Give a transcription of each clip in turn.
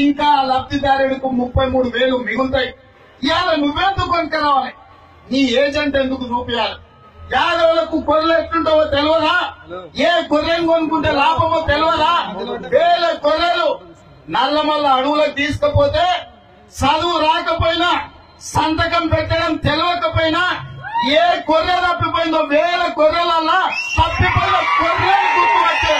ఇంకా లబ్ధిదారుడికి ముప్పై మూడు వేలు మిగులుతాయి. ఇవాళ నువ్వెందుకు కొనుక్కరావాలి నీ ఏజెంట్ ఎందుకు చూపించాలి యాదవులకు గొర్రెలు ఎట్లుంటావో తెలియదా ఏ గొర్రెను కొనుక్కుంటే లాభమో తెలియదా వేల గొర్రెలు నల్లమల్ల అడవులకు తీసుకపోతే చదువు రాకపోయినా సంతకం పెట్టడం ఏ కొర్రె తప్పిపోయిందో వేల కొర్రెలల్లా తప్పిపోయిన గొర్రెలు గుర్తుపట్టే.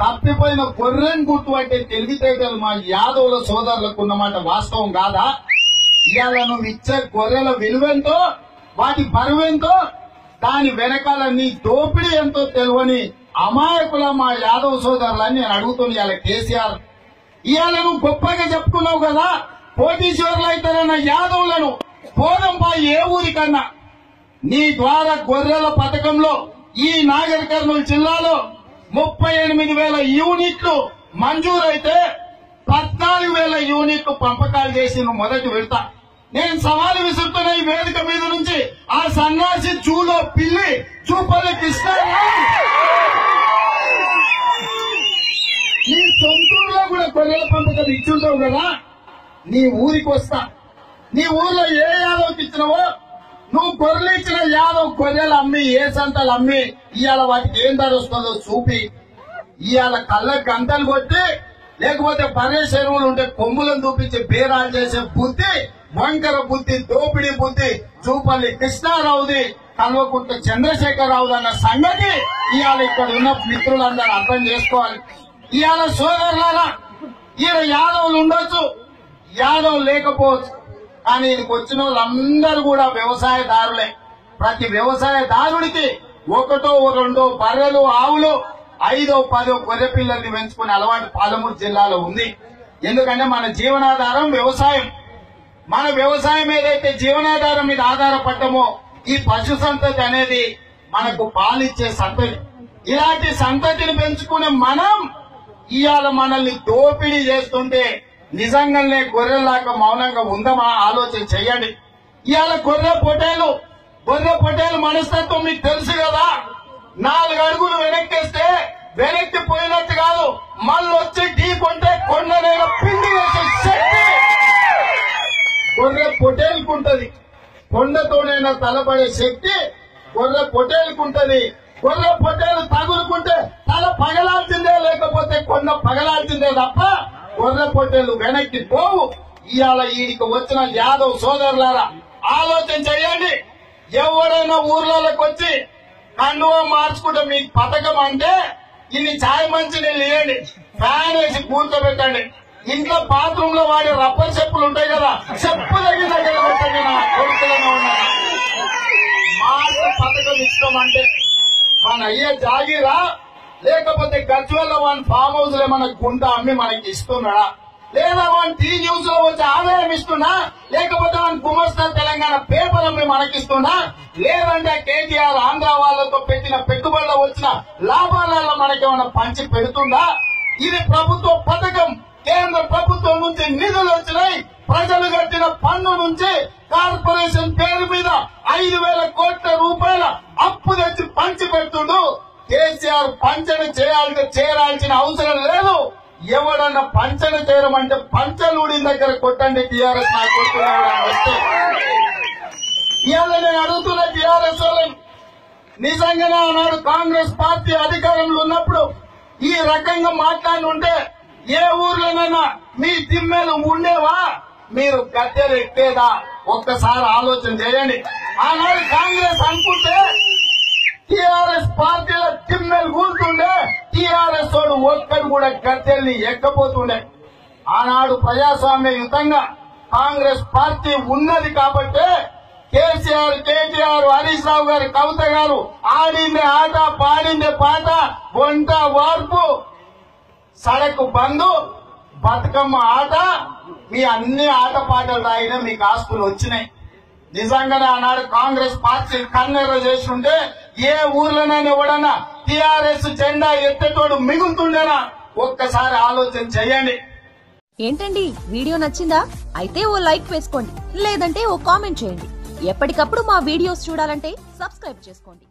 తప్పిపోయిన కొర్రెని గుర్తు అంటే తెలివితేటలు మా యాదవుల సోదరులకు ఉన్నమాట వాస్తవం కాదా? ఇవాళ నువ్వు ఇచ్చే గొర్రెల విలువెంతో వాటి బరువెంతో దాని వెనకాల నీ దోపిడీ ఎంతో తెలివని అమాయకుల మా యాదవ సోదరులని నేను అడుగుతున్నా ఇవాళ కేసీఆర్. ఇవాళ నువ్వు గొప్పగా చెప్పుకున్నావు కదా కోటీశ్వరులు అయితారన్న యాదవులను. పోదంపా ఏ ఊరికన్నా. నీ ద్వారా గొర్రెల పథకంలో ఈ నాగర్ కర్నూలు జిల్లాలో ముప్పై ఎనిమిది వేల యూనిట్లు మంజూరైతే పద్నాలుగు వేల యూనిట్లు పంపకాలు చేసి మొదటి విడతా. నేను సవాలు విసురుతున్న ఈ వేదిక మీద నుంచి ఆ సన్యాసి జూలో పిల్లి చూపల్లి కృష్ణ. నీ సొంతూరులో కూడా గొర్రెల పంపకం ఇచ్చుంటావు కదా. నీ ఊరికి వస్తా. నీ ఊర్లో ఏ యాదవ్కి ఇచ్చినవో నువ్వు గొర్రెలు ఇచ్చిన యాదవ్ గొర్రెలు అమ్మి ఏ సంతలు అమ్మి ఇవాళ వాటికి ఏం ధర వస్తుందో చూపి. ఇవాళ కళ్ళ గంటలు కొట్టి లేకపోతే పరే చెరువులు ఉంటే కొమ్ములను చూపించి బేరాలు చేసే బుద్ధి వంకర బుద్ధి దోపిడీ బుద్ధి చూపల్లి కృష్ణారావుది కల్వకుంట చంద్రశేఖరరావు అన్న సంగతి ఇవాళ ఇక్కడ ఉన్న మిత్రులందరూ అర్థం చేసుకోవాలి. ఇవాళ సోదరులారా ఈయన యాదవులు ఉండొచ్చు యాదవ్ లేకపోవచ్చు. కానీ ఇక్కడికి వచ్చిన వాళ్ళందరూ కూడా వ్యవసాయదారులే. ప్రతి వ్యవసాయదారుడికి ఒకటో రెండో బర్రెలు ఆవులు ఐదో పదో గొర్రె పిల్లల్ని పెంచుకునే అలవాటు పాలమూరు జిల్లాలో ఉంది. ఎందుకంటే మన జీవనాధారం వ్యవసాయం. మన వ్యవసాయం ఏదైతే జీవనాధారం మీద ఆధారపడ్డమో ఈ పశు సంతతి అనేది మనకు పాలిచ్చే సంతతి. ఇలాంటి సంతతిని పెంచుకునే మనం ఇవాళ మనల్ని దోపిడీ చేస్తుంటే నిజంగానే గొర్రెలాగా మౌనంగా ఉందమా? ఆలోచన చెయ్యండి ఇవాళ గొర్రె పొటేలు గొర్రె పొటేలు మనస్తత్వం మీకు తెలుసు కదా. నాలుగు అడుగులు వెనక్కిస్తే వెనక్కి పోయినట్టు కాదు. మళ్ళీ వచ్చి ఢీ కొంటే కొండ పిండి వేసే శక్తి. గొర్రె పొటేలుకుంటది కొండతోనైనా తలపడే శక్తి గొర్రె పొటేలుకుంటది గొర్రె పొటేలు తగులుకుంటే తల పగలాల్సిందే లేకపోతే కొండ పగలాల్సిందే తప్ప గొర్రె పొట్టేలు వెనక్కి పోవు. ఇవాళ ఈడికి వచ్చిన యాదవ్ సోదరులారా ఆలోచన చేయండి. ఎవరైనా ఊర్లలోకి వచ్చి కండువ మార్చుకుంటే మీకు పథకం అంటే ఇన్ని చాయ్ మంచి నీళ్ళు ఇవ్వండి ఫ్యాన్ వేసి కూర్చోబెట్టండి. ఇంట్లో బాత్రూమ్లో వాడే రబ్బర్ చెప్పులు ఉంటాయి కదా చెప్పు దగ్గర దగ్గర పెట్టండి నా కొడుకులను మాట పథకం ఇష్టం అంటే మన అయ్యే జాగిరా లేకపోతే గజ్వల్ల వాని ఫామ్ హౌస్లో మన గుంట అమ్మి మనకి ఇస్తున్నాడా లేదా వాని టీ న్యూస్లో వచ్చి ఆదాయం ఇస్తున్నా? లేకపోతే వాని గుమస్తా తెలంగాణ పేపర్ అమ్మి మనకిస్తున్నా లేదంటే కేటీఆర్ ఆంధ్ర వాళ్ళతో పెట్టిన పెట్టుబడులు వచ్చిన లాభాలలో మనకేమైనా పంచి పెడుతుందా? ఇది ప్రభుత్వ పథకం. కేంద్ర ప్రభుత్వం నుంచి నిధులు వచ్చినాయి. ప్రజలు కట్టిన పన్ను నుంచి కార్పొరేషన్ పేరు మీద ఐదు వేల కోట్ల రూపాయల అప్పు తెచ్చి పంచి పెడుతుండు. కేసీఆర్ పంచన చేయాలంటే చేరాల్సిన అవసరం లేదు. ఎవడన్నా పంచన చేరమంటే పంచలూడి దగ్గర కొట్టండి టీఆర్ఎస్ నా వస్తే ఇవాళ నేను అడుగుతున్న టీఆర్ఎస్ వాళ్ళని నిజంగానే ఆనాడు కాంగ్రెస్ పార్టీ అధికారంలో ఉన్నప్పుడు ఈ రకంగా మాట్లాడి ఉంటే ఏ ఊర్లోనైనా మీ దిమ్మెలు ఉండేవా? మీరు గద్దెలు ఎక్కేదా ఒక్కసారి ఆలోచన చేయండి. ఆనాడు కాంగ్రెస్ అనుకుంటే టిఆర్ఎస్ ఒక్కడు కూడా గద్దెల్ని ఎక్కపోతుండే ఆనాడు ప్రజాస్వామ్య యుతంగా కాంగ్రెస్ పార్టీ ఉన్నది కాబట్టి కేసీఆర్ కేటీఆర్ హరీష్ రావు గారు కవిత గారు ఆడిందే ఆట పాడిందే పాట వంట వార్పు. సడకు బంధు బతుకమ్మ ఆట మీ అన్ని ఆట పాటలు రాయినా మీకు ఆస్తులు వచ్చినాయి. నిజంగానే ఆనాడు కాంగ్రెస్ పార్టీ కన్నెర్ర చేస్తుంటే ఏ ఊర్లోనైనా ఎవడన్నా టిఆర్ఎస్ జెండా ఎత్తేటోడు మిగులుతుండేనా? ఒక్కసారి ఆలోచన చేయండి. ఏంటండి? వీడియో నచ్చిందా? అయితే ఓ లైక్ వేసుకోండి. లేదంటే ఓ కామెంట్ చేయండి. ఎప్పటికప్పుడు మా వీడియోస్ చూడాలంటే సబ్స్క్రైబ్ చేసుకోండి.